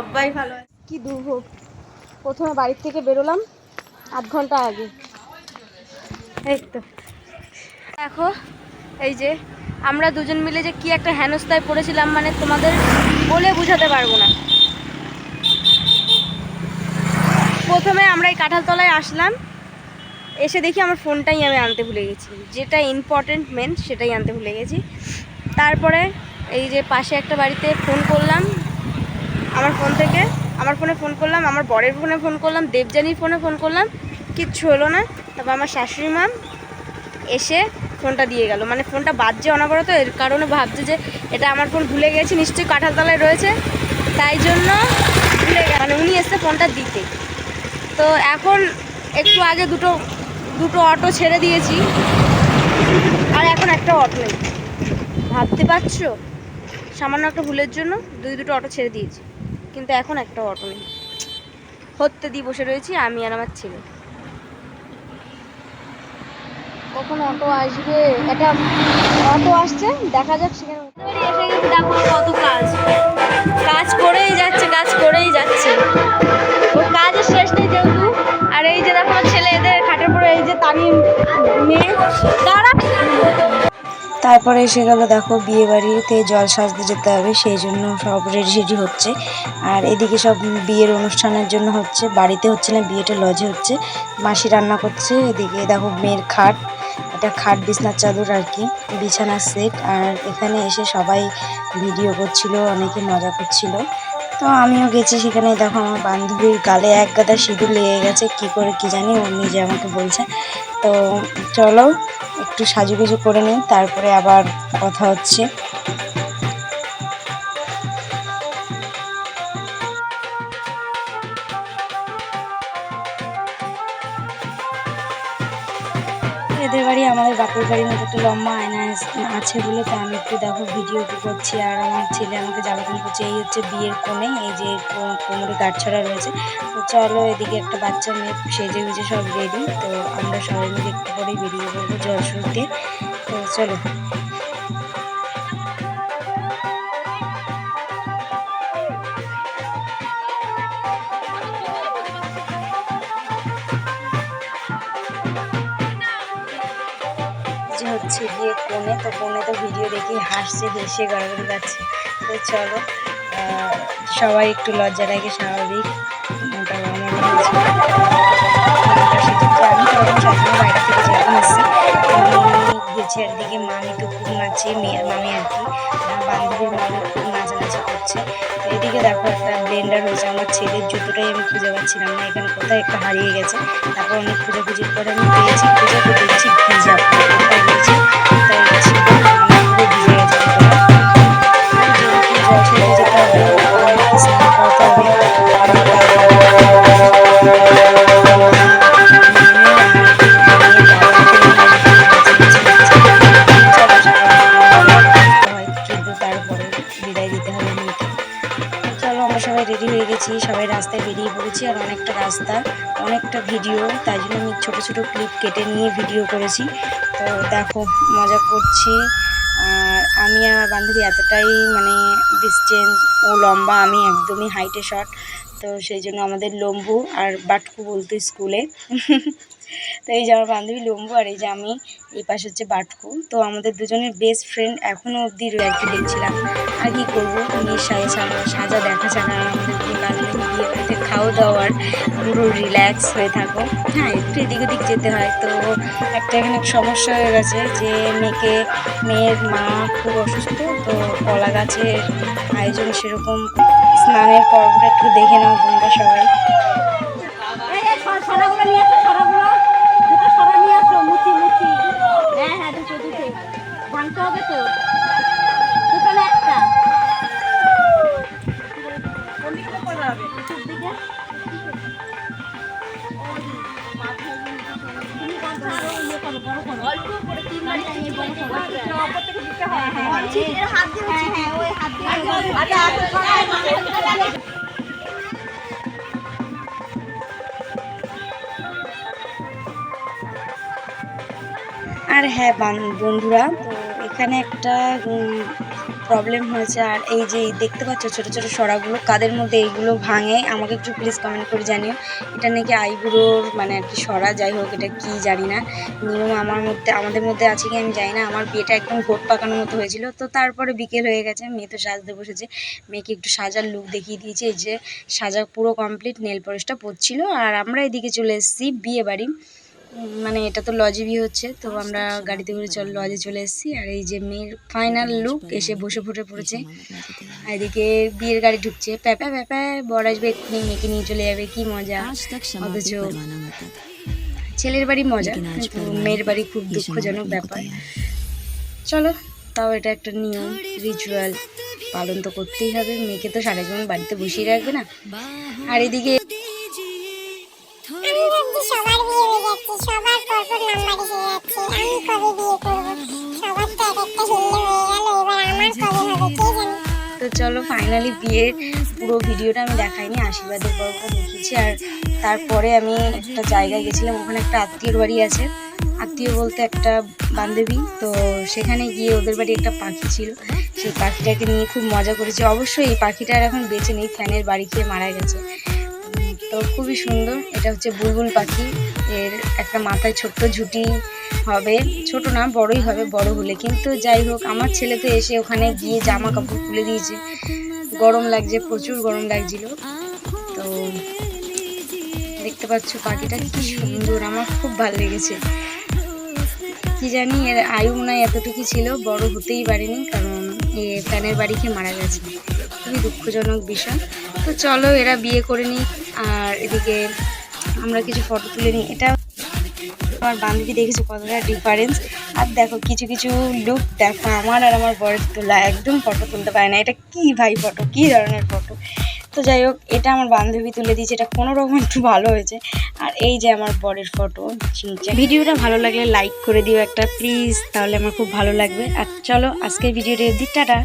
সবাই ভালো আছে। কি দুর্ভোগ। প্রথমে বাড়ির থেকে বেরোলাম আধ ঘণ্টা আগে। এই তো দেখো এই যে আমরা দুজন মিলে যে কি একটা হেনস্থায় পড়েছিলাম মানে তোমাদের বলে বোঝাতে পারব না। প্রথমে আমরা এই কাঁঠালতলায় আসলাম এসে দেখি আমার ফোনটাই আমি আনতে ভুলে গেছি। যেটা ইম্পর্টেন্ট মেন সেটাই আনতে ভুলে গেছি। তারপরে এই যে পাশে একটা বাড়িতে ফোন করলাম আমার ফোন থেকে। আমার ফোনে ফোন করলাম, আমার বরের ফোনে ফোন করলাম, দেবযানীর ফোনে ফোন করলাম। কিচ্ছু হলো না। তারপর আমার শাশুড়ি মা এসে ফোনটা দিয়ে গেল। মানে ফোনটা বাজছে অনবরত, এর কারণে ভাবছে যে এটা আমার ফোন ভুলে গেছি, নিশ্চয়ই কাঁঠালতলায় রয়েছে। তাই জন্য ভুলে গেল মানে উনি এসে ফোনটা দিতে। তো এখন একটু আগে দুটো দুটো অটো ছেড়ে দিয়েছি। আর এখন একটা অটো নেই। ভাবতে পারছ? সামান্য একটা ভুলের জন্য দুই, দুটো অটো ছেড়ে দিয়েছি। কিন্তু এখন একটা অটো নেই। হত্যে দিয়ে বসে রয়েছি আমি আর আমার ছেলে। কখন অটো আসবে? একটা অটো আসছে, দেখা যাক সেখানে দেখো কত কাজ। কাজ করেই যাচ্ছে, কাজ করেই যাচ্ছে। তারপরে এসে গেল, দেখো বিয়ে বাড়িতে জল সাজতে যেতে হবে, সেই জন্য সব রেডি রেডি হচ্ছে। আর এদিকে সব বিয়ের অনুষ্ঠানের জন্য হচ্ছে, বাড়িতে হচ্ছে না বিয়েটা লজে হচ্ছে। মাসি রান্না করছে, এদিকে দেখো মেয়ের খাট এটা খাট, বিছনার চাদর আর কি বিছানার সেট আর এখানে এসে সবাই ভিডিও করছিল, অনেকে মজা করছিল। তো আমিও গেছি সেখানে, দেখো আমার বান্ধবীর গালে এক গাদা সিঁদুর লেগে গেছে, কি করে কি জানি, ও নিজে আমাকে বলছে। তো চলো একটু সাজুগুজু করে নিন তারপরে আবার কথা হচ্ছে। এদের বাড়ি আমাদের বাপের বাড়ির মতো একটা লম্বা আয়না আছে বলে তো আমি একটু দেখো ভিডিও করছি। আর আমার ছেলে আমাকে জ্বালাতন করছে। এই হচ্ছে বিয়ের কোণে, এই যে কোমরে গাঁটছড়া রয়েছে। তো চলো এদিকে একটা বাচ্চা মেয়ে সেজে গুজে সব রেডি তো আমরা সবাই মিলে একটু পরেই বেরিয়ে পড়ব জল শুনতে তো চলো। হচ্ছে গিয়ে কোণে, তো কোণে তো ভিডিও দেখে, হাসছে, হেসে, গড়াগড়ি যাচ্ছে তো চলো সবাই একটু লজ্জা লাগে, স্বাভাবিক। তো আমার সেক্ষেত্রে আমি তখন একদিকে নাচে মেয়ের মামি আর কি বান্ধবীর মামি খুব নাচানাচি করছে। তো এদিকে দেখো, একটা ব্লেন্ডার হয়েছে। আমার ছেলের জুতোটাই আমি খুঁজে পাচ্ছিলাম না। এখানে কোথায় একটা হারিয়ে গেছে। তারপর অনেক খোঁজাখুঁজির পরে আমি পেয়েছি। খুঁজে অনেকটা ভিডিও, তাই জন্য আমি ছোটো ছোটো ক্লিপ কেটে নিয়ে ভিডিও করেছি। তো দেখো, মজা করছি। আর আমি আমার বান্ধবী এতটাই মানে ডিস্টেন্স ও লম্বা, আমি একদমই হাইটে শর্ট তো সেই জন্য আমাদের লম্বু আর বাটকু বলতো স্কুলে তো এই যে আমার বান্ধবী লম্বু আর এই যে আমি, এই পাশে হচ্ছে বাটকু। তো আমাদের দুজনের বেস্ট ফ্রেন্ড এখনও অবধি আর কি দেখছিলাম। আর কি করব? মেয়ের সাজা দেখা ছাড়া আমাদের খাওয়া দাওয়ার পুরো রিল্যাক্স হয়ে থাকো। হ্যাঁ একটু এদিক ওদিক যেতে হয়। তো একটা এখানে সমস্যা হয়ে গেছে যে মেয়েকে, মেয়ের মা খুব অসুস্থ, তো কলা গাছের আয়োজন সেরকম স্নানের পর্বটা একটু দেখে নাও তোমরা সবাই। সরাগুলো নিয়ে আসো আর হ্যাঁ বান- বন্ধুরা এখানে একটা প্রবলেম হয়েছে। আর এই যে দেখতে পাচ্ছ ছোট ছোট সরাগুলো, কাদের মধ্যে এইগুলো ভাঙে, আমাকে একটু প্লিজ কমেন্ট করে জানিও। এটা নাকি আইবুড়োর মানে আর কি সরা, যাই হোক, এটা কি জানি না। নিয়ম আমার মধ্যে, আমাদের মধ্যে আছে কি আমি জানি না। আমার বিয়েটা একদম ঘোট পাকানোর মতো হয়েছিল। তো তারপরে বিকেল হয়ে গেছে, মেয়ে তো সাজতে বসেছে। মেয়েকে একটু সাজার লুক দেখিয়ে দিয়েছে। এই যে সাজা পুরো কমপ্লিট নেল পলিশটা পড়ছিল আর আমরা এদিকে চলে এসেছি বিয়ে বাড়ি মানে এটা তো লজে বিয়ে হচ্ছে তো আমরা গাড়িতে করে চল লজে চলে এসেছি। আর এই যে মেয়ের ফাইনাল লুক এসে বসে ফুটে পড়েছে। আর এদিকে বিয়ের গাড়ি ঢুকছে। প্যাপা প্যাপা বর আসবে এক্ষুনি মেয়েকে নিয়ে চলে যাবে কি মজা। অথচ ছেলের বাড়ি মজা কিন্তু মেয়ের বাড়ি খুব দুঃখজনক ব্যাপার। চলো তাও এটা একটা নিয়ম রিচুয়াল পালন তো করতেই হবে মেয়েকে তো সারা জীবন বাড়িতে বসিয়ে রাখবে না। আর এদিকে তো চলো ফাইনালি বিয়ের পুরো ভিডিওটা আমি দেখাইনি আশীর্বাদের পর্বটা দেখিয়েছি। আর তারপরে আমি একটা জায়গায় গেছিলাম, ওখানে একটা আত্মীয়র বাড়ি আছে। আত্মীয় বলতে একটা বান্ধবী, তো সেখানে গিয়ে ওদের বাড়ি একটা পাখি ছিল। সেই পাখিটাকে নিয়ে খুব মজা করেছি। অবশ্যই এই পাখিটা আর এখন বেঁচে নেই, ফ্যানের বাড়ি খেয়ে মারা গেছে। তো খুবই সুন্দর, এটা হচ্ছে বুলবুল পাখি। এর একটা মাথায় ছোট্ট ঝুঁটি হবে, ছোট না, বড়ই হবে, বড় হলে। কিন্তু যাই হোক, আমার ছেলে তো এসে ওখানে গিয়ে জামা কাপড় খুলে দিয়েছে। গরম লাগছে, প্রচুর গরম লাগছিল। তো দেখতে পাচ্ছ পাখিটা কি সুন্দর, আমার খুব ভালো লেগেছে। কি জানি, এর আয়ু মনে হয় এতটুকু ছিল, বড় হতেই পারেনি, কারণ এ ফ্যানের বাড়ি খেয়ে মারা গেছে। খুবই দুঃখজনক বিষয়। তো চলো, এরা বিয়ে করে নিই আর এদিকে আমরা কিছু ফটো তুলে নিই। এটা আমার বান্ধবী দেখেছ কতটা ডিফারেন্স আর দেখো, কিছু কিছু লুক দেখো, আমার আর আমার বরের তোলা একদম ফটো তুলতে পারে না। এটা কি ভাই ফটো কি ধরনের ফটো তো যাই হোক, এটা আমার বান্ধবী তুলে দিয়েছে, এটা কোনো রকম একটু ভালো হয়েছে। আর এই যে আমার বরের ফটো ভিডিওটা ভালো লাগলে লাইক করে দিও একটা প্লিজ তাহলে আমার খুব ভালো লাগবে। আর চলো, আজকের ভিডিওটা অবধি, টাটা।